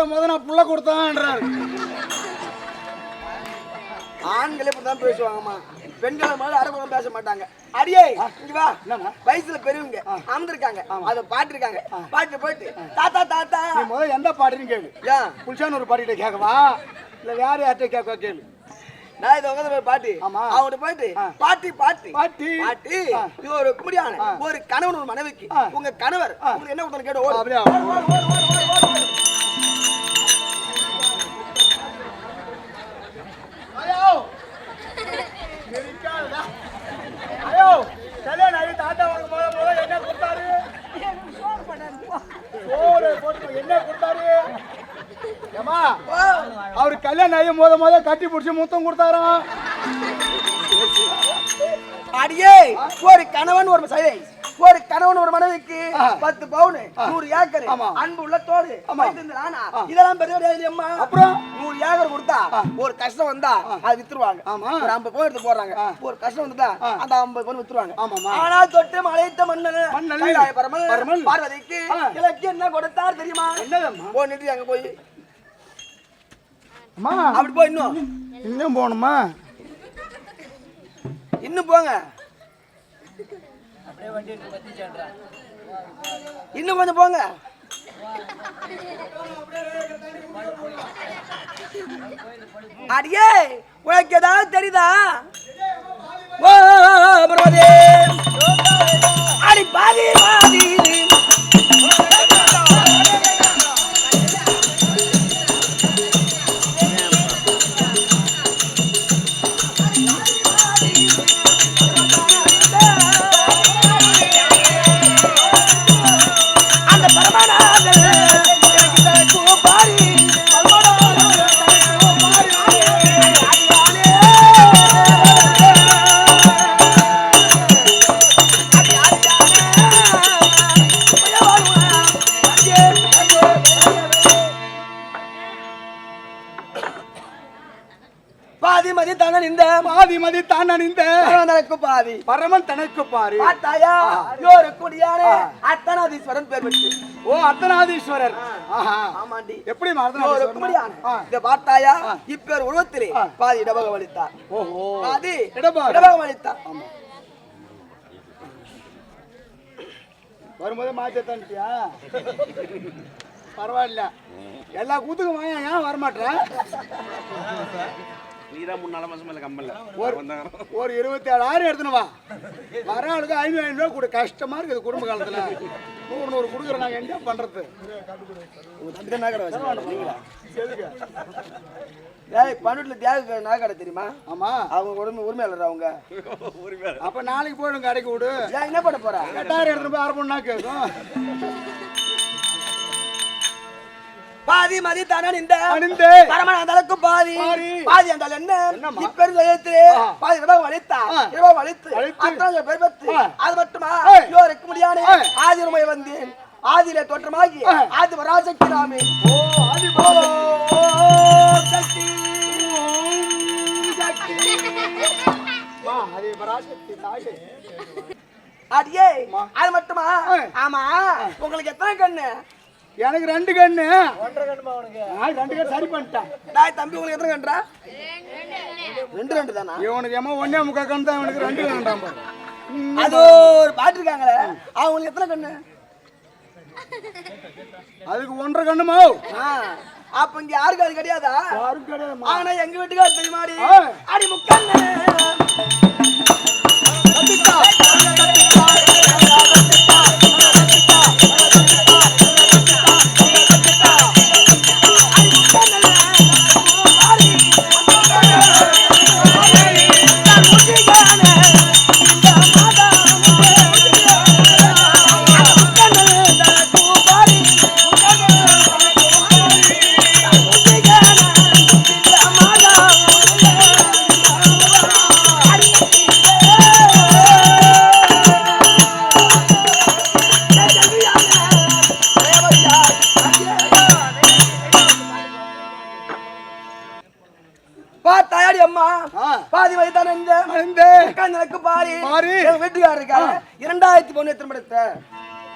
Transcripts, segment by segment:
முத முத நான் புள்ள கொடுத்தான்ன்றாரு ஆண்களே இப்படிதான் பேசுவாங்கம்மா. பெண்கள் மாதிரி அரபகம் பேச மாட்டாங்க. அடியே இங்க வா? வயசுல பெரியவங்க அமர்ந்திருக்காங்க. அத பாட்டிருக்காங்க. பாட்டு போயிட்டு தாத்தா தாத்தா நீ முத எந்த பாட்டுன்னு கேளு. ஏன் புருஷன் ஒரு பாட்டிகிட்ட கேட்கவா இல்ல வேற யார்கிட்ட கேட்க கேளு. நான் இதை போய் பாட்டி. அவங்கள்ட்ட போயிட்டு பாட்டி பாட்டி. பாட்டி. பாட்டி இது ஒரு குடியான. ஒரு கணவன் ஒரு மனைவிக்கு. உங்க கணவர் உங்களுக்கு என்ன கொடுத்தாலும் கேட்டு ஓடு. அப்படியா? அவரு கல்யாணம் ஆகி முத முத கட்டி பிடிச்சி முத்தம் கொடுத்தாராம் அடியே ஒரு கணவன் ஒரு சைலை ஒரு கணவன் ஒரு மனைவிக்கு பத்து பவுன் நூறு ஏக்கர். அன்பு. வைத்திருந்த நானா இதெல்லாம் பெரிய அம்மா. அப்புறம்? நூறு ஏக்கர் கொடுத்தா ஒரு கஷ்டம் வந்தா அது வித்துருவாங்க. ஒரு ஐம்பது பவுன் எடுத்து போடுறாங்க. ஒரு கஷ்டம் வந்துட்டா அந்த ஐம்பது பவுன் வித்துருவாங்க. ஆனா தொட்டு மலையிட்ட மன்னன் பரமன். பார்வதிக்கு. இலக்கு என்ன கொடுத்தார் தெரியுமா? போனிட்டு அங்க போய். அப்படி போய் இன்னும். இன்னும் போகணுமா? இன்னும் போங்க. இன்னும் கொஞ்சம் போங்க. அடியே உனக்கு ஏதாவது தெரியுதா? ஓ பிரபதே அடி பாதி பாதி. பரமன் தனக்கு பாரு. பார்த்தாயா? யோரு குடியானே. அத்தனாதீஸ்வரன் பேர் வச்சு ஓ அர்த்தநாதீஸ்வரர். ஆஹா. ஆமாண்டி. எப்படி ஒரு குமரியான் இத பார்த்தாயா? இப்பேர் உருவத்திலே பாதி இடபகம் அளித்தார். ஓஹோ. பாதி இடபாகம். அளித்தார். வரும்போது மாற்றத்தான்ட்டியா பரவாயில்ல. எல்லா கூத்துக்கும் வாயா ஏன் வரமாட்டேன் நீதான் மூணு நாலு மாசம் மேல கம்பல்ல. ஒரு ஒரு இருபத்தி ஏழாயிரம் எடுத்துன்னு வா. வர ஆளுக்கு ஐநூறு ஐநூறு ரூபா கொடு. கஷ்டமா இருக்குது குடும்ப காலத்துல. நூறு நூறு கொடுக்குறேன் நாங்கள் என்ன பண்றது? தான் ஏய் பன்னெண்டுல தியாக நாகடை தெரியுமா? ஆமா. அவங்க உரிமை உரிமையாளர் அவங்க? அப்ப நாளைக்கு போயிடும் கடைக்கு விடு. என்ன பண்ண போறா? எட்டாயிரம் எடுத்துட்டு போய் அரை மணி நேரம் கேட்கும். பாதி மதி அணிந்து பரமநாதனுக்கு பாதி பாதி. பாதி என்றால் என்ன? இப்பெரும் ஆ. பாதி இடபகம் அளித்தா ஆ. இடபகம் அளித்து அளித்து. அத்தனை பேர் பெற்று ஆ. அது மட்டுமா முடியானே ஏய். ஆதி உண்மை வந்தேன் ஆதியிலே தோற்றமாகி. ஆதி வராசக்தி நாமே ஓ ஆதி சக்தி ஆதி பராசக்தி தாயே அடியே. அது மட்டுமா. ஆமா உங்களுக்கு எத்தனை கண்ணு எனக்கு ரெண்டு கண்ணு. நான் ரெண்டு கண்ணு சரி பண்ணிட்டேன். டாய் தம்பி உங்களுக்கு எத்தனை கன்றா? ரெண்டு ரெண்டு தானா இவனுக்கு ஏமா ஒன்னே முக்கா கண்ணு தான் இவனுக்கு ரெண்டு கண்டாம் அது ஒரு பாட்டு இருக்காங்களே. அவங்களுக்கு எத்தனை கண்ணு? அதுக்கு ஒன்றரை கண்ணுமா? அப்ப இங்க யாருக்கு அது கிடையாதா? யாரும் கிடையாது ஆனா எங்க வீட்டுக்கார தெரியுமாடி ஆ. அடி முக்கண்ணு. பார்த்தாயாடி அம்மா. பாதி வயதான இந்த? எனக்கு பாரி? பாரி. வீட்டுக்காரர் இருக்காரு. இரண்டாயிரத்தி பொண்ணு எத்தனை படத்த?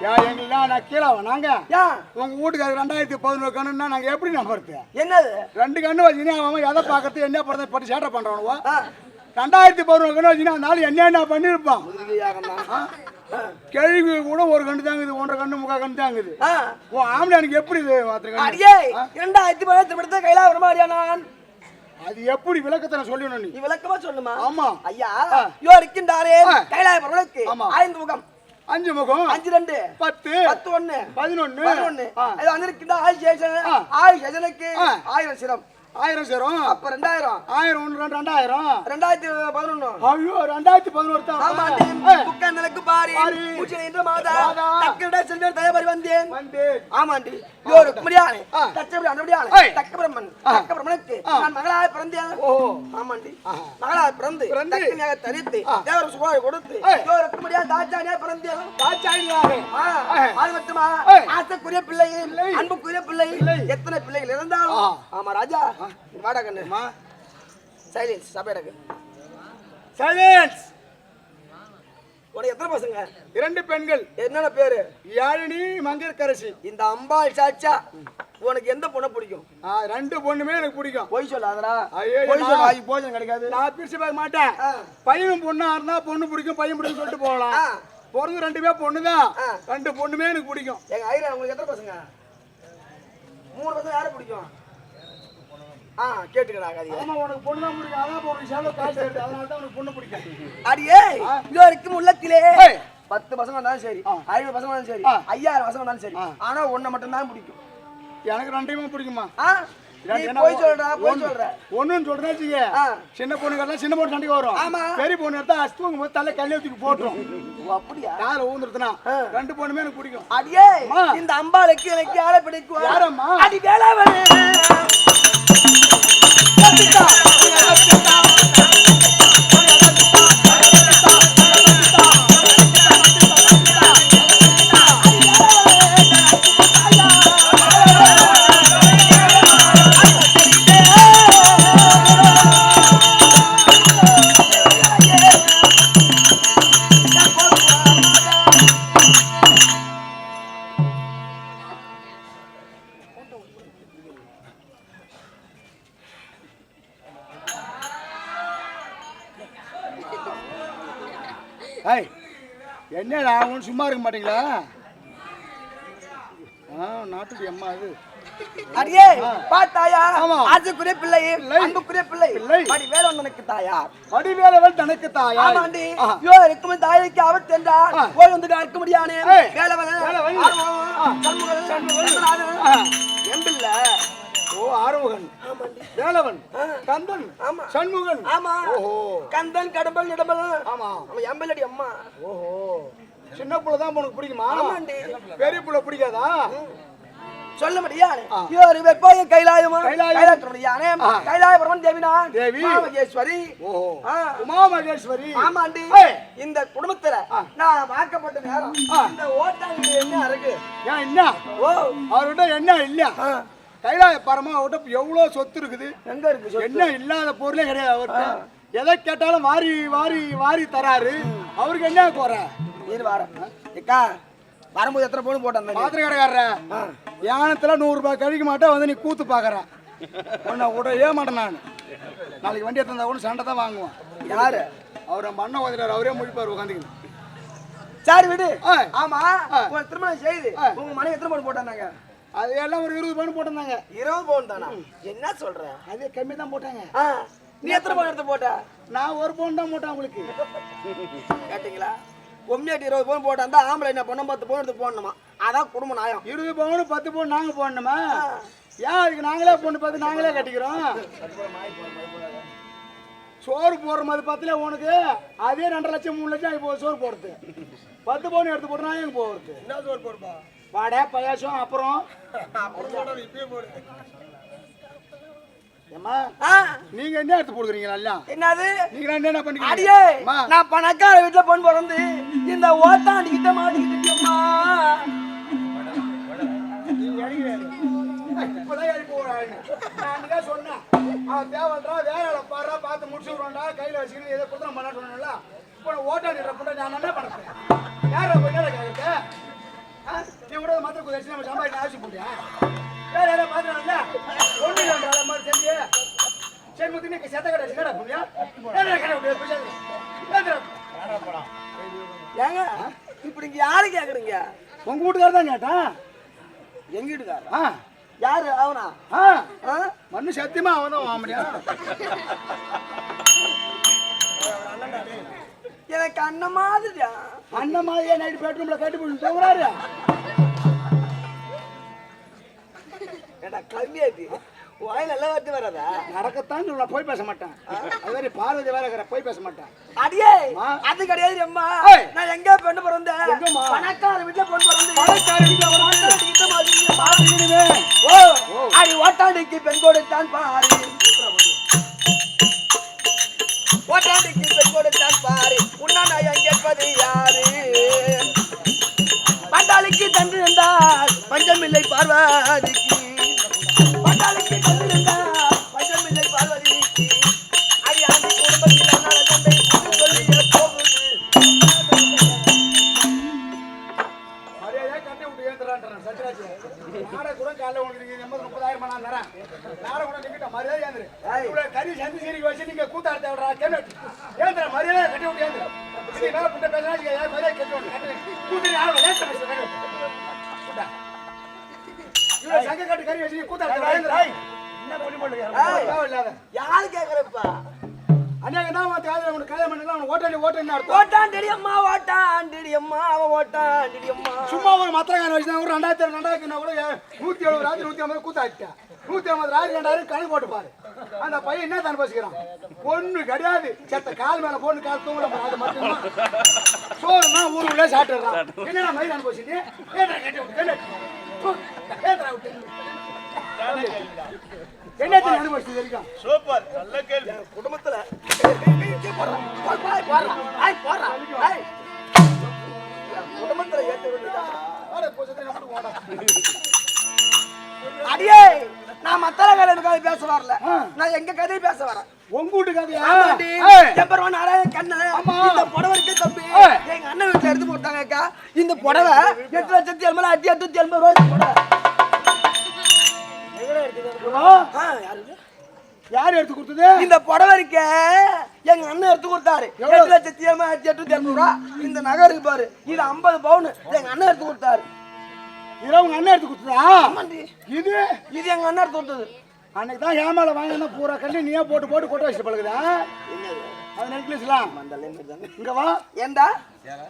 ஏன் எங்கெல்லாம் நான் கீழே நாங்க. ஏன் உங்க வீட்டுக்காரர் ரெண்டாயிரத்தி பதினோரு கண்ணுன்னா நாங்க எப்படி நம்புறது என்னது? ரெண்டு கண்ணு அவன் எதை பார்க்கறது என்ன பண்றது பட்டு சேட்டை பண்றானுவோ? ஆ, ரெண்டாயிரத்தி பதினோரு கண்ணு வச்சுன்னா நாலு என்ன என்ன பண்ணிருப்பான்? கேள்வி கூட ஒரு கண்ணு தாங்குது ஒன்றரை கண்ணு முக்கா கண்ணு தாங்குது. உன் ஆம்பளை எனக்கு எப்படி இது அடியே இரண்டாயிரத்தி பதினெட்டு படுத்த கைலா வருமாடியா நான்? அது எப்படி விளக்கத்தை நான் சொல்லணும் நீ? விளக்கமா சொல்லுமா? ஆமா. ஐயா யோ இருக்கின்றாரே. கைலாய பரவலுக்கு. ஐந்து முகம். அஞ்சு முகம். அஞ்சு ரெண்டு. பத்து. பத்து ஒண்ணு. பதினொன்னு. பதினொன்னு. இது வந்திருக்கின்ற ஆயுஷ் சேஷன் ஆ. ஆயுஷ் சேஷனுக்கு ஆ. ஆயிரம் சிரம். ஆயிரம் சேரும் அப்ப ரெண்டாயிரம் ஆயிரம் ஒன்று ரெண்டு ரெண்டாயிரம் ரெண்டாயிரத்தி பதினொன்னு ஐயோ ரெண்டாயிரத்தி பதினோரு தான் பாரி நின்ற மாதா. தக்கட செல்வர் தயபரி வந்தேன் வந்து ஆமாண்டி யோரு குமரியானே ஆ. தச்சபடி அனுபடியானே ஏய். தக்க பிரம்மன் ஆ. தக்க பிரம்மனுக்கு நான் மகளாய் பிறந்தேன் ஓ ஆமாண்டி ஆஹா. மகளாய் பிறந்து பிறந்து. தக்கனியாக தரித்து. தேவர் சுபாவை கொடுத்து. யோரு குமரியா தாச்சானியா பிறந்தேன் தாச்சாயினியாக ஆ, ஏய். அது மட்டுமா ஏய். ஆசைக்குரிய பிள்ளை பிள்ளை. அன்புக்குரிய பிள்ளை. எத்தனை பிள்ளைகள் இருந்தாலும். ஆமா ராஜா வாடா கண்ணு அம்மா சைலன்ஸ் சபையடக்கு சைலன்ஸ் உனக்கு எத்தனை பசங்க? இரண்டு பெண்கள். என்னென்ன பேரு? யாழினி மங்கையர்கரசி. இந்த அம்பாள் சாச்சா உனக்கு எந்த பொண்ணை பிடிக்கும்? ரெண்டு பொண்ணுமே எனக்கு பிடிக்கும். பொய் சொல்லாதடா. பொய் நான்- சொல்லாது போஜனம் கிடைக்காது. நான் பிரிச்சு பார்க்க மாட்டேன். பையனும் பொண்ணா இருந்தா பொண்ணு பிடிக்கும் பையன் பிடிக்கும் சொல்லிட்டு போகலாம். பிறந்து ரெண்டுமே பொண்ணுதான். ஆ. ரெண்டு பொண்ணுமே எனக்கு பிடிக்கும். எங்க ஐரா உங்களுக்கு எத்தனை பசங்க? மூணு பசங்க யாரை பிடிக்கும்? ஆ கேட்டுக்கடா கதையை ஆமா உனக்கு பொண்ணு தான் பிடிக்கும் அதான் உனக்கு செலவு காசு இருக்கு அதனால தான் உனக்கு பொண்ணு பிடிக்கும் அடியே இது வரைக்கும் உள்ளத்திலே. பத்து பசங்க வந்தாலும் சரி. ஐநூறு பசங்க வந்தாலும் சரி. ஐயாயிரம் பசங்க வந்தாலும் சரி. ஆனா உன்னை மட்டும் தான் பிடிக்கும் எனக்கு ரெண்டையுமே பிடிக்குமா போய் சொல்றா போய் சொல்ற ஒண்ணுன்னு சொல்றேன் வச்சுக்க. சின்ன பொண்ணுங்கெல்லாம் சின்ன பொண்ணு சண்டைக்கு வரும் ஆமா. பெரிய பொண்ணு எடுத்தா அஸ்துவங்க போது தலை கல்யாண தூக்கி போட்டுரும் அப்படியா யாரை ஊந்துருத்துனா. ரெண்டு பொண்ணுமே எனக்கு பிடிக்கும் அடியே. இந்த அம்பாளுக்கு எனக்கு யாரை பிடிக்கும் யாரம்மா? அடி வேளாவனே ஏய் மாட்டீங்களா? நாட்டுடைய அம்மா இது அடியே பார்த்தாயா. ஆசைக்குரிய பிள்ளை. அன்புக்குரிய பிள்ளை. அடி வேளாண்மைக்கு தாயார் வடிவேலவன் தனக்கு தாயா. ஆமாண்டி. யோ இருக்கும் தாய்க்கு அவத் என்றால் ஆ. போய் வந்து இருக்க முடியானே. வேலவன். எம்பில்ல. ஓ ஆறுமுகன். வேலவன். கந்தன். ஆமா. சண்முகன். ஆமா. ஓஹோ. கந்தன் கடம்பல் இடம்பல் ஆமா. அவன் எம்பில்லடி அம்மா. ஓஹோ. சின்ன புள்ள தான் உனக்கு பிடிக்குமா? ஆமாண்டி. பெரிய புள்ள பிடிக்காதா? சொல்ல முடியாது. ஆ. இவர் வெப்போய கைலாயமா. ஆ. கைலாயபுரம் தேவினான் தேவி. மகேஸ்வரி ஓஹோ. ஆ. உமா மகேஸ்வரி ஆமாண்டி. இந்த குடும்பத்துல நான் வாக்கப்பட்ட நேரம் இந்த ஓட்டாங்க என்ன இருக்கு? ஏன் என்ன? ஓ. அவர்கிட்ட என்ன இல்ல. கைலாய பரமா அவர்கிட்ட எவ்வளவு சொத்து இருக்குது? எங்க இருக்கு? என்ன இல்லாத பொருளே கிடையாது அவர்கிட்ட. எதை கேட்டாலும் வாரி வாரி வாரி தராரு. அவருக்கு என்ன குறை? இரு ஏக்கா வரும்போது எத்தனை பவுன் போட்டேன் பாத்திர கடைக்காரர யானத்துல நூறு ரூபாய் கழிக்க மாட்டேன் வந்து நீ கூத்து பாக்குற. உன்னை விடவே மாட்டேன் நான். நாளைக்கு வண்டி எடுத்தா கூட சண்டை தான் வாங்குவான். யாரு? அவர் நம்ம அண்ணன் உதவியார் அவரே முடிப்பார் உட்காந்துக்கணும் சரி விடு. ஆமா திருமணம் செய்து. உங்க மனைவி எத்தனை பவுன் போட்டாங்க அது எல்லாம் ஒரு இருபது பவுன் போட்டிருந்தாங்க இருபது பவுன் தானா? என்ன சொல்ற? அதே கம்மி தான் போட்டாங்க. நீ எத்தனை பவுன் எடுத்து போட்ட? நான் ஒரு பவுன் தான் போட்டேன் உங்களுக்கு. கேட்டீங்களா? பொம்மியாட்டி இருபது பவுன் போட்டா ஆம்பளை என்ன பொண்ணு பத்து பவுன் எடுத்து போடணுமா? அதான் குடும்ப நியாயம். இருபது பவுன் பத்து பவுன் நாங்க போடணுமா? ஏன் அதுக்கு நாங்களே பொண்ணு பார்த்து நாங்களே கட்டிக்கிறோம்? சோறு போடுற மாதிரி பத்துல உனக்கு. அதே ரெண்டரை லட்சம் மூணு லட்சம் இப்போ சோறு போடுறது பத்து பவுன் எடுத்து போட்டு நான் எங்க போகிறது என்ன சோறு போடுப்பா? வடை பாயாசம் அப்புறம்? ஏம்மா ஆ, நீங்க என்ன எடுத்து போடுறீங்க நல்லா? என்னது? நீங்க என்ன பண்ணிக்கிறீங்க? அடியே அம்மா, நான் பணக்கார வீட்டுல பொண்ணு பிறந்து இந்த ஓட்டாண்டி கிட்ட. நான் அன்னைக்கே சொன்னேன். அவன் வேலையில பாருடா, பார்த்து முடிச்சு விடுவான்டா, கையில வச்சுக்கிட்டு ஏதோ குதிரை பண்ண சொன்னேன்ல. இப்போ புண்டை நான் என்ன பண்ண? போறேன்? யாரை போய் கேக்குறது? நீ கூட மாத்திரை குதிச்சு நம்ம சம்பாதிக்க ஆசை போட்டியா வேற யாரா பாத்துறாங்கல்ல ஒண்ணு இல்லைன்ற மாதிரி செஞ்சு சரி முத்து நீ செத்த கடை என்னடா புண்ணியா ஏன்டா கடை ஏங்க இப்படி இங்க யாரு கேக்குறீங்க உங்க வீட்டுக்காரர் தான் கேட்டான் எங்க வீட்டுக்காரர் ஆ யாரு அவனா ஆ ஆ? மண்ணு சத்தியமா அவன் தான் வாமடியா எனக்கு அண்ணன் மாதிரியா அண்ணன் மாதிரியா நைட் பெட்ரூம்ல கட்டி போட்டு தூங்குறாரு ஏடா கம்மியாச்சு வாயில் நல்லா வராதா நடக்கத்தான் சொல்ல போய் பேச மாட்டேன் அது மாதிரி பார்வதி வேற இருக்கிற போய் பேச மாட்டேன் அடியே. அது கிடையாது அம்மா. நான் எங்க பெண்ணு பிறந்தேன்? பணக்கார வீட்டுல பொண்ணு பிறந்தேன். பணக்கார வீட்டுல ஓ அடி ஓட்டாண்டிக்கு பெண் கொடுத்தான் பாரு. ஓட்டாண்டிக்கு பெண் கொடுத்தான் பாரு. உன்னா நான் கேட்பது யாரு? பண்டாளிக்கு தன்று இருந்தால் பஞ்சமில்லை பார்வதிக்கு. ரெண்டாயிரத்தி கூட நூத்தி எழுபது ஐம்பது கூத்தாட்டேன் நூத்தி ஐம்பது ராத்திரி ரெண்டாயிரம் கணக்கு போட்டு பாரு அந்த பையன் என்ன தான் பேசிக்கிறான்? பொண்ணு கிடையாது. செத்த கால் மேல பொண்ணு கால் தூங்கல அது மட்டும்தான். சோறுனா ஊருக்குள்ளே சாப்பிட்டுறான் என்னடா மயில் அனுபவிச்சுட்டு என்ன அனுபவிச்சு சூப்பர் நல்ல பேச வரல. நான் எங்க கதையை பேச வரேன் உங்க வந்து நாராயண கண்ணன். ஆமா. இந்த புடவை இருக்கு தம்பி. எங்க அண்ணன் வீட்டுல எடுத்து போட்டாங்க அக்கா. இந்த புடவை எட்டு லட்சத்தி எண்பது ஆயிரத்தி எட்நூத்தி எண்பது ரூபாய் புடவை. யாரு இது? எடுத்து கொடுத்தது இந்த புடவை இருக்க எங்க அண்ணன் எடுத்து கொடுத்தாரு? எட்டு லட்சத்தி எண்பது எட்நூத்தி எண்பது ரூபா இந்த நகை இருக்கு பாரு இது ஐம்பது பவுன் எங்க அண்ணன் எடுத்து கொடுத்தாரு இதெல்லாம் உங்க அண்ணன் எடுத்து கொடுத்ததா. இது இது எங்க அண்ணன் எடுத்து கொடுத்தது அன்னைக்கு தான் ஏமால வாங்கினா பூரா கண்டு நீயே போட்டு போட்டு கொட்ட வச்சு பழகுதா அது நெக்லஸ்லாம் இங்க வா. ஏண்டா?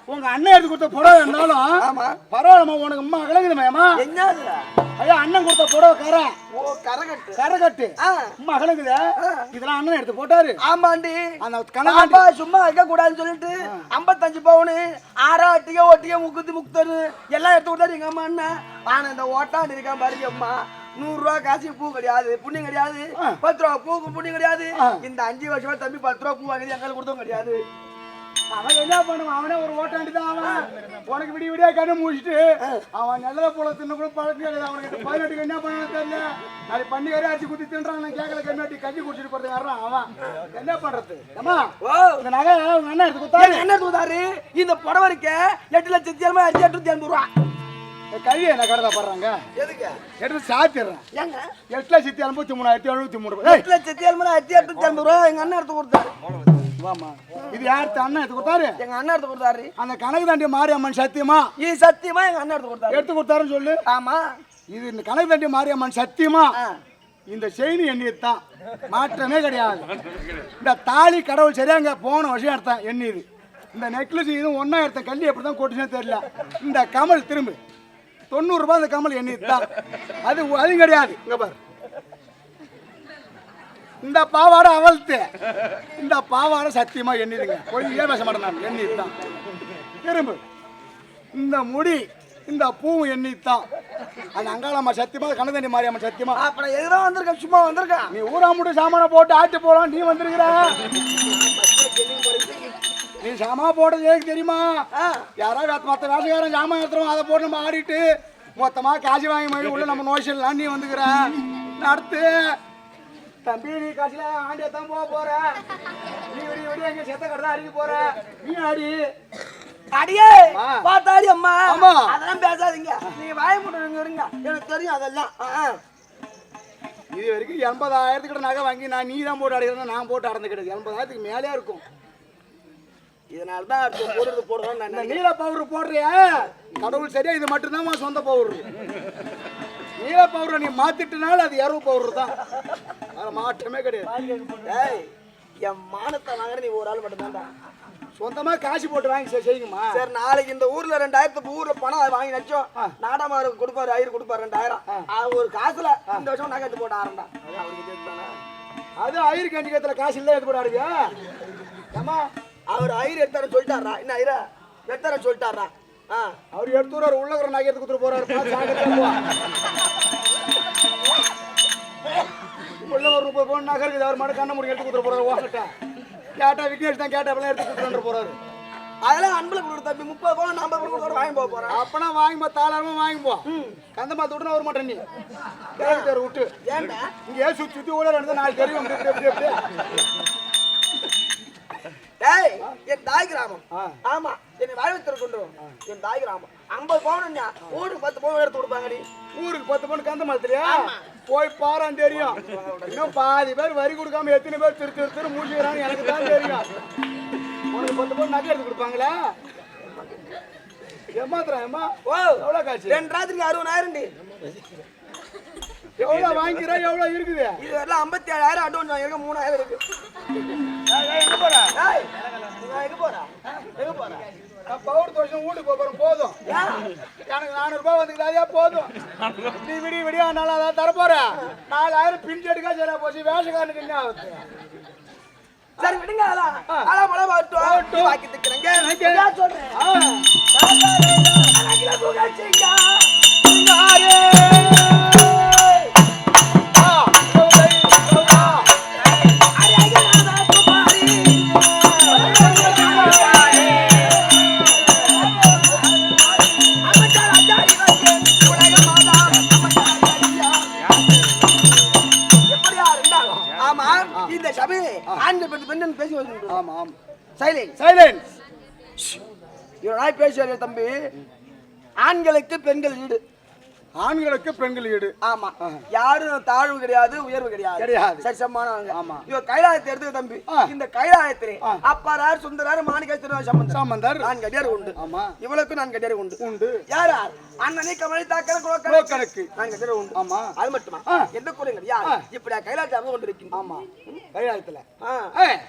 உங்க அண்ணன் எடுத்து கொடுத்த புடவை இருந்தாலும் ஆமா. பரவாயில்லம்மா உனக்கு அம்மா அகலங்குதுமாயம்மா ஐயா அண்ணன் கொடுத்த புடவை கரை. ஓ கரகட்டு. கரை கட்டு ஆ. அம்மா அகலங்குது இதெல்லாம் அண்ணன் எடுத்து போட்டாரு. ஆமாண்டி. அந்த அப்பா சும்மா இருக்க கூடாதுன்னு சொல்லிட்டு ஐம்பத்தஞ்சு பவுனு ஆறா அட்டிக ஒட்டிக முக்குத்தி முக்குத்தரு எல்லாம் எடுத்து கொடுத்தாரு எங்க அம்மா அண்ணன். ஆனா இந்த ஓட்டாண்டு இருக்கான் பாருங்க அம்மா. நூறு ரூபா காசு பூ கிடையாது. புண்ணியம் கிடையாது. பத்து ரூபா பூக்கு புண்ணியம் கிடையாது. இந்த அஞ்சு வருஷமா தம்பி பத்து ரூபா பூ வாங்குது எங்களுக்கு கொடுத்தோம் கிடையாது. அவன் என்ன பண்ணுவான்? அவனே ஒரு ஓட்டாண்டி தான் அவன் உனக்கு விடிய விடிய கண்ணு மூடிட்டு அவன் நல்லத போல தின்னு கூட பழக்கம் கிடையாது. அவனுக்கு பதினெட்டுக்கு என்ன பண்ணணும் தெரியல. நாளைக்கு பண்ணி வரையும் அடிச்சு குத்தி தின்றான். நான் கேட்கல கண்ணாட்டி கஞ்சி குடிச்சிட்டு போறது வர்றான் அவன். என்ன பண்றது? அம்மா ஓ. இந்த நகை உங்க அண்ணன் எடுத்து கொடுத்தாரு. என்ன தூதாரு இந்த புடவை இருக்க எட்டு லட்சத்தி எழுபது அஞ்சு எட்நூத்தி எண்பது ரூபா கழியை என்ன கடலை போடுறாங்க? எதுக்கு? எடுத்து சாத்திடுறேன் ஏங்க? எட்டு லட்சத்தி எண்பத்தி மூணாயிரத்தி எழுபத்தி மூணு ரூபாய். எட்டு லட்சத்தி எழுபது ஆயிரத்தி எட்நூத்தி எண்பது ரூபா எங்க அண்ணன் எடுத்து கொடுத்தாரு. வாம்மா. இது யார்த்து அண்ணன் எடுத்து கொடுத்தாரு? எங்க அண்ணன் எடுத்து கொடுத்தாரு. அந்த கணக்கு தாண்டி மாரியம்மன் சத்தியமா? இது சத்தியமா எங்க அண்ணன் எடுத்து கொடுத்தாரு. எடுத்து கொடுத்தாருன்னு சொல்லு. ஆமா. இது இந்த கணக்கு தாண்டி மாரியம்மன் சத்தியமா. இந்த செயின் எண்ணியது தான் மாற்றமே கிடையாது. இந்த தாலி கடவுள் சரியாங்க போன வருஷம் எடுத்தேன் எண்ணியது. இந்த நெக்லஸ் இதுவும் ஒன்றா எடுத்த கல்லி எப்படி தான் கொட்டுனே தெரியல. இந்த கமல் திரும்பு. தொண்ணூறுரூபா இந்த கமல் எண்ணியது தான். அது அதுவும் கிடையாது. இங்கே பாரு. இந்த பாவாடை அவள்த்து இந்த பாவாடை சத்தியமா எண்ணிதுங்க பொய்யே பேச மாட்டேன் நான். எண்ணிது தான். திரும்பு இந்த முடி இந்த பூவும் எண்ணித்தான் அந்த அங்காளம்மா சத்தியமா கணதண்டி மாரியம்மா சத்தியமா. அப்புறம் எதுதான் வந்திருக்கேன் சும்மா வந்திருக்கேன் நீ ஊரா முடி சாமான போட்டு ஆட்டி போலாம். நீ வந்திருக்கிற. நீ சாமா போட்டது எனக்கு தெரியுமா. யாராவது மத்த வேலைக்காரன் சாமான் எடுத்துருவோம் அதை போட்டு நம்ம ஆடிட்டு மொத்தமா காசு வாங்கி மாதிரி உள்ள நம்ம நோய் சொல்லலாம் நீ வந்துக்கிற. நடத்து. தம்பி நீ காசுல ஆண்டியா தான் போக போற. நீ விடிய விடிய எங்க செத்த கடை அடிக்க போற. நீ ஆடி. அடியே. பார்த்தாடி அம்மா. ஆமா. அதெல்லாம் பேசாதீங்க. நீங்க வாய முடுங்க இருங்க. எனக்கு தெரியும் அதெல்லாம். இது வரைக்கும் எண்பதாயிரத்துக்கிட்ட நகை வாங்கி நான் நீ தான் போட்டு அடைக்கிறேன் நான் போட்டு அடைந்துக்கிட்டது. எண்பதாயிரத்துக்கு மேலே இருக்கும். இதனால தான் அடுத்து போடுறது போடுறோம் நான். நீல பவுடர் போடுறியா? கடவுள் சரியா இது மட்டும்தான் சொந்த பவுடர் நீல பவுடரை நீ மாத்திட்டனால அது இரவு பவுடர் தான். வேற மாற்றமே கிடையாது. என் மானத்தை வாங்குற நீ ஒரு ஆள் மட்டும் சொந்தமா காசு போட்டு வாங்கி செய்~ செய்யுங்கம்மா. சரி நாளைக்கு இந்த ஊர்ல ரெண்டாயிரத்து ஊர்ல பணம் அதை வாங்கி நச்சோம் நாடாமாருக்கு கொடுப்பாரு ஐயர் கொடுப்பாரு ரெண்டாயிரம். அது ஒரு காசுல இந்த வருஷம் நகை எடுத்து போட்டு அது அவருக்கு? அது ஐயர் கண்டிக்கத்துல காசு இல்லை எடுத்து போட்டு ஆடுவியா ஏமா அவர் ஐயர் எடுத்தாரு சொல்லிட்டாரா என்ன ஐயரா? எடுத்தார சொல்லிட்டாரா ஆ. அவர் எடுத்து ஒரு உள்ளகிற நகை எடுத்து கொடுத்துட்டு போறாரு. உள்ள ஒரு முப்பது பவுன் நகை இருக்குது அவர் மட்டும் கண்ண முடி எடுத்து கொடுத்துட்டு போறாரு ஓகட்ட கேட்டா விக்னேஷ் தான் கேட்டா அப்படிலாம் எடுத்து கொடுத்துட்டு போறாரு. அதெல்லாம் அன்புல கொடுக்குற தம்பி. முப்பது பவுன் நாற்பது பவுன் கூட வாங்கி போக போறேன். அப்பனா வாங்கி போ தாளாரமா வாங்கி போ கந்தமா விட்டு வர மாட்டேன் நீ. தேர் விட்டு. ஏன்டா? இங்கே சுத்தி சுத்தி ஓட ரெண்டு நாலு தெரியும். டேய் என் தாய் கிராமம். ஆமா என்னை வாழ்வத்தர் கொண்டு. என் தாய் கிராமம் ஐம்பது பவுன் ஊருக்கு பத்து பவுன் எடுத்து கொடுப்பாங்கடி. ஊருக்கு பத்து பவுன் கந்த மாத்திரையா போய் பாரான் தெரியும். இன்னும் பாதி பேர் வரி கொடுக்காம எத்தனை பேர் திரு திரு திரு எனக்கு தான் தெரியும். உனக்கு பத்து பவுன் நகை எடுத்து கொடுப்பாங்களா? ஏமாத்துறா ஏமா ஓ எவ்வளோ காசு? ரெண்டு ராத்திரிக்கு அறுபதாயிரம் எவ்வளோ வாங்கிக்கிற எவ்வளோ இருக்குது? இது வரலாம் ஐம்பத்தி ஏழாயிரம் அட்வான்ஸ் வாங்கிருக்க மூணாயிரம் இருக்கு? எங்க போற? எங்க போற? எங்க போற? நான் பவுர் தோஷம் வீட்டுக்கு போதும். எனக்கு நானூறு ரூபாய் வந்துக்குது அதே போதும். நீ விடிய விடிய நல்லா தான் தரப்போற நாலாயிரம் பின் எடுக்கா சரியா போச்சு. வேஷக்காரனுக்கு என்ன ஆகுது? சரி விடுங்க அதெல்லாம் அதெல்லாம் மழை. பாட்டும் வாக்கி திக்கிறேங்க சொல்றேன். சைலன்ஸ் சைலன்ஸ் இவ்வளவு நாள் பேசுவாரு தம்பி. ஆண்களுக்கு பெண்கள் ஈடு. ஆண்களுக்கு பெண்கள் ஈடு. ஆமா. யாரும் தாழ்வு கிடையாது உயர்வு கிடையாது. கிடையாது. சரி சமானவங்க ஆமா. இவ கைலாயத்தை எடுத்துக்க தம்பி. இந்த கைலாயத்திலே. அப்பாரார் சுந்தரார் மாணிக்கேஸ்வரர் சம்பந்தம் சாமந்தர் நான் கடியார் உண்டு. ஆமா. இவளுக்கு நான் கடியார் உண்டு. உண்டு. யார் யார் அண்ணனை கமலை தாக்கல் குலக்கணக்கு. நான் கடியார் உண்டு. ஆமா. அது மட்டுமா. எந்த குறையும் கிடையாது. இப்படி கைலாயத்தை அமர்ந்து கொண்டிருக்கின்றோம். ஆமா. கையாளத்துல.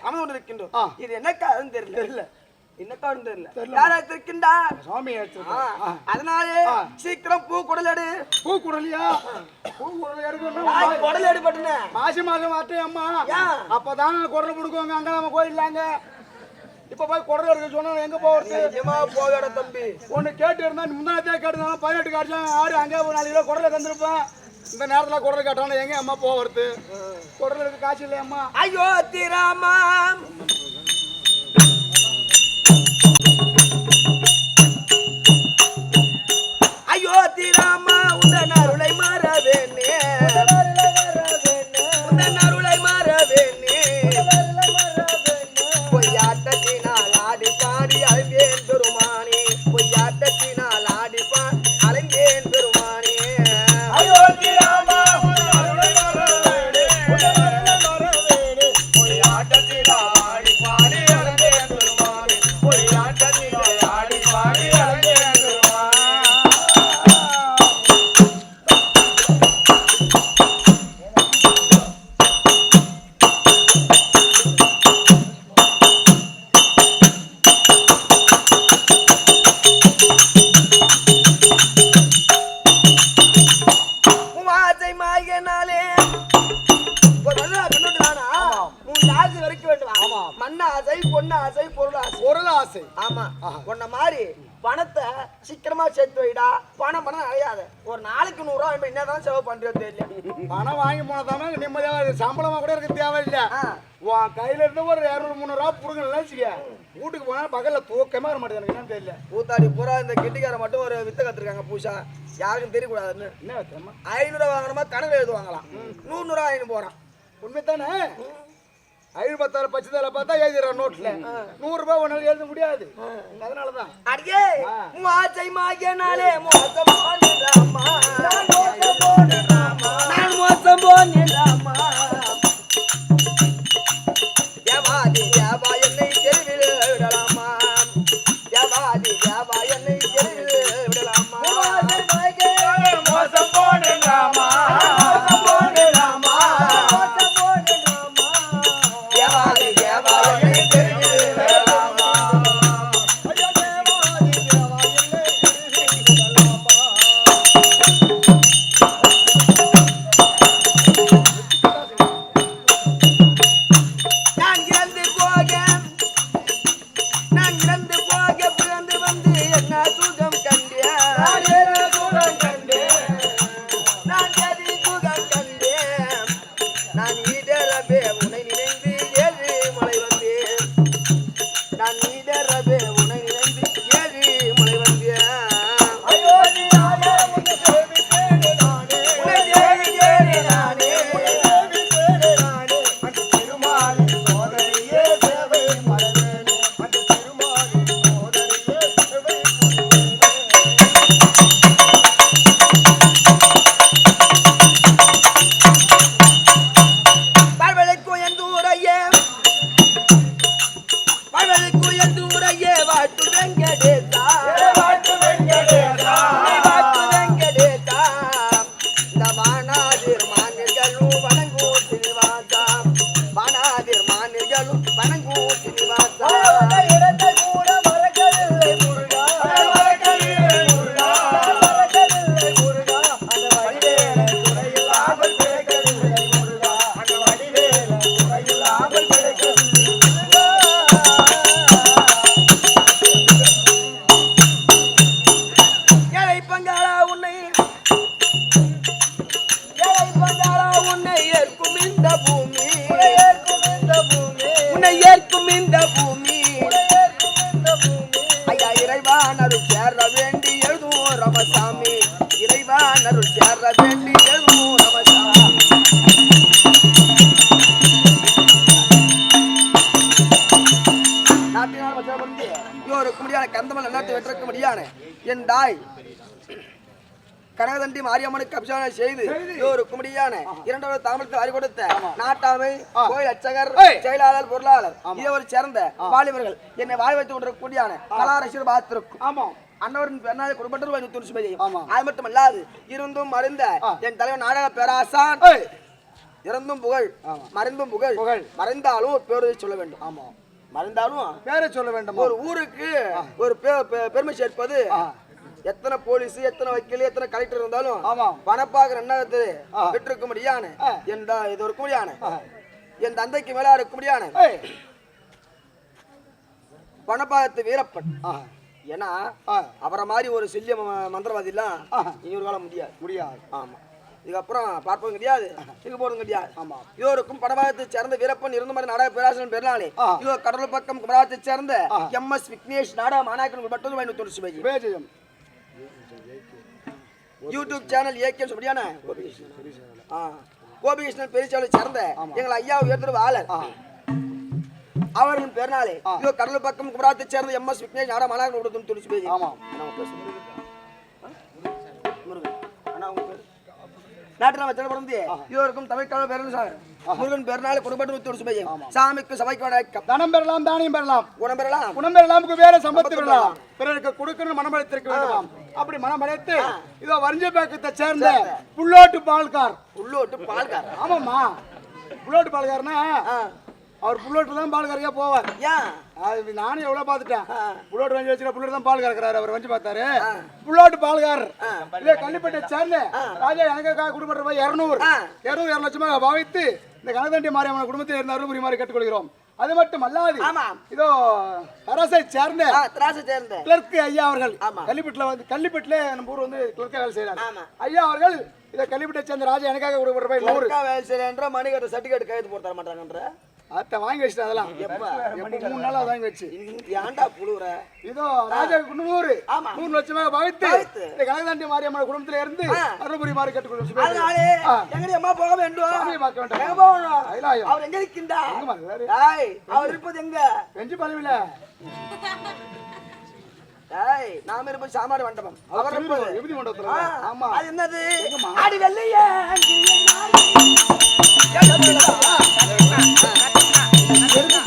அமர்ந்து கொண்டிருக்கின்றோம் ஆ. இது என்ன காரணம் தெரியல. தெரியல. என்ன காரணம் தெரியல. யாரா அதனாலே ஆ. சீக்கிரம் பூ குடலடு பூ குடலியா பூ குடல் எடுக்கணும் குடல் எடுபட்டுன மாசி மாசம் மாட்டேன் அம்மா? அப்பதான் குடல் பிடிக்குவாங்க அங்க நம்ம கோயிலாங்க இப்ப போய் குடல் எடுக்க சொன்னா எங்க போறது? நிஜமா தம்பி. ஒண்ணு கேட்டு இருந்தா முன்னாடியே கேட்டு பதினெட்டு காட்டும் ஆடு அங்கே ஒரு நாலு கிலோ குடலை தந்துருப்பேன். இந்த நேரத்தில் குடல் கட்டணும் எங்க அம்மா போகிறது குடல் எடுக்க காசு இல்லையம்மா ஐயோ திராமா செலவு பண்றது தெரியல. பணம் வாங்கி போனதாம நிம்மதியாக. சம்பளமா கூட இருக்க தேவையில்லை. உன் கையில இருந்து ஒரு இரநூறு முந்நூறுவா புடுங்கன்னு வச்சுக்க வீட்டுக்கு போனா பகல்ல தூக்கமே வர மாட்டேங்குது. எனக்கு தெரியல. ஊத்தாடி பூரா இந்த கெட்டிக்கார மட்டும் ஒரு வித்த கத்துருக்காங்க பூசா யாருக்கும் தெரியக்கூடாதுன்னு. என்ன தெரியுமா ஐநூறு வாங்கணுமா கணக்கு எழுதுவாங்களாம். நூறு நூறு வாங்கிட்டு போறான். உண்மைத்தானே ஐம்பத்தாறு பச்சை தலை பார்த்தா எழுதிடுறேன் நோட்ல நூறு ரூபாய் ஒன்னால எழுத முடியாது. அதனாலதான். அடியே மாச்சை மாகியனாலே மோசம் போனேன்டாமா மாநிலங்களும் வெற்றிருக்க முடியான என் தாய் கனகதண்டி மாரியம்மனுக்கு அபிஷேகம் செய்து ஒரு குமடியான இரண்டாவது தாமரத்தில் அறி கொடுத்த நாட்டாமை கோயில் அர்ச்சகர் செயலாளர் பொருளாளர் இதவர் சேர்ந்த வாலிபர்கள் என்னை வாழ வைத்துக் கொண்டிருக்கக்கூடியான கலாரசியர் பார்த்திருக்கும் ஆமா. அன்னவரின் பெருநாள் குடும்பத்தில் ரூபாய் நூத்தி தொண்ணூறு ஆமா. அது மட்டும் அல்லாது இருந்தும் மறைந்த என் தலைவர் நாடக பேராசான். இறந்தும் புகழ் மறைந்தும் புகழ் புகழ். மறைந்தாலும் பேரை சொல்ல வேண்டும். ஆமா. மறைந்தாலும் பேரை சொல்ல வேண்டும்? ஒரு ஊருக்கு ஒரு பெருமை சேர்ப்பது எத்தனை போலீஸ் எத்தனை வக்கீல் எத்தனை கலெக்டர் இருந்தாலும் ஆமா. பணப்பாக ரெண்டாவது ஆ. பெற்றிருக்க முடியான. என் இது ஒரு குடியான என் தந்தைக்கு மேல இருக்க முடியான. பணப்பாகத்து வீரப்பன். ஏன்னா அவரை மாதிரி ஒரு சில்லிய மந்திரவாதி எல்லாம். இனி ஒரு காலம் முடியாது. முடியாது. ஆமா. இதுக்கப்புறம் பார்ப்பதும் கிடையாது. இது போறதும் கிடையாது. ஆமா. இவருக்கும் படபாகத்தை சேர்ந்த வீரப்பன் இருந்த மாதிரி நாடக பேராசன் பெருநாளே. இதோ கடலூர் பக்கம் குமராத்தை சேர்ந்த. எம். எஸ். விக்னேஷ் நாடக மாநாயக்கன் மட்டும் சிவாஜி பேஜயம். யூடியூப் சேனல் ஏகே ஆ. கோபிகிருஷ்ணன் பெரியசாலை சேர்ந்த எங்கள் ஐயா உயர்ந்த ஆளர் அவர்களின் பெருநாளே. இதோ கடலூர் பக்கம் குமராத்தை சேர்ந்த எம். எஸ். விக்னேஷ் நாடக கொடுத்து தொண்ணூறு சிவாஜி ஆமா. அண்ணா, உங்க நாட்டு நம்ம பிறந்து இவருக்கும் தமிழ்கால பேரன் சார். முருகன் பெருநாள் குடும்பம் நூத்தி ஒரு சுபையம் சாமிக்கு சபைக்கு வணக்கம். தனம் பெறலாம் தானியம் பெறலாம். குணம் பெறலாம். குணம் பெறலாம் வேற சம்பத்து பெறலாம். பிறருக்கு கொடுக்கணும் மனம் அழைத்திருக்க வேண்டுமாம். அப்படி மனம் அழைத்து இதோ வரிஞ்ச பேக்கத்தை சேர்ந்த புள்ளோட்டு பால்கார். உள்ளோட்டு பால்கார. ஆமாம்மா. புள்ளோட்டு பால்காரனா அவர் புள்ளோட்டு தான் பால் கறக்க போவார். அது நானும் எவ்வளவு பார்த்துட்டேன். புள்ளோட்டு வஞ்சி வச்சுக்க புள்ளோட்டு தான் பால் கறக்குறாரு அவர் வஞ்சி பார்த்தாரு. புள்ளோட்டு பால்காரர். இதே கள்ளிப்பட்டை சேர்ந்த ராஜா எனக்கு குடும்பம் ரூபாய் இருநூறு. இருநூறு இரநூறு லட்சமாக பாவித்து இந்த கனகதண்டி மாரியம்மன் குடும்பத்தில் இருந்த அருள் புரியுமாறு கேட்டுக்கொள்கிறோம். அது மட்டும் அல்லாது. இதோ அரசை சேர்ந்த சேர்ந்த. கிளர்க் ஐயா அவர்கள். கள்ளிப்பட்டில் வந்து கள்ளிப்பட்டில் நம்ம ஊர் வந்து கிளர்க்க வேலை செய்யறாங்க. ஐயா அவர்கள் இதை கள்ளிப்பட்டை சேர்ந்த ராஜா எனக்காக கொடுக்கப்பட்ட ரூபாய் நூறு. வேலை செய்யற மணிக்கட்ட சர்டிஃபிகேட் கையெழுத்து போட்டு தர மாட்டாங்கன்ற. அத்தை வாங்கி வச்சுட்டு அதெல்லாம். எப்ப? எப்ப மூணு நாளா வாங்கி வச்சு. ஏன்டா புழுவுற? இதோ ராஜா நூறு. நூறு லட்சமா பகுத்து. இந்த கனகதாண்டி மாரியம்மன் குடும்பத்துல இருந்து. அருள்புரி மாறி கட்டுக்கொள்ள எங்கடி அம்மா போக வேண்டும் பார்க்க வேண்டாம். எங்க போகணும். அவர் எங்க இருக்கின்றா அவர் இருப்பது எங்க? பெஞ்சு பழவில டேய் நாம இருப்பது சாமாடு மண்டபம். அவர் இருப்பது. மண்டபத்துல ஆ, ஆமா. அது என்னது? ஆடி வெள்ளையே. それ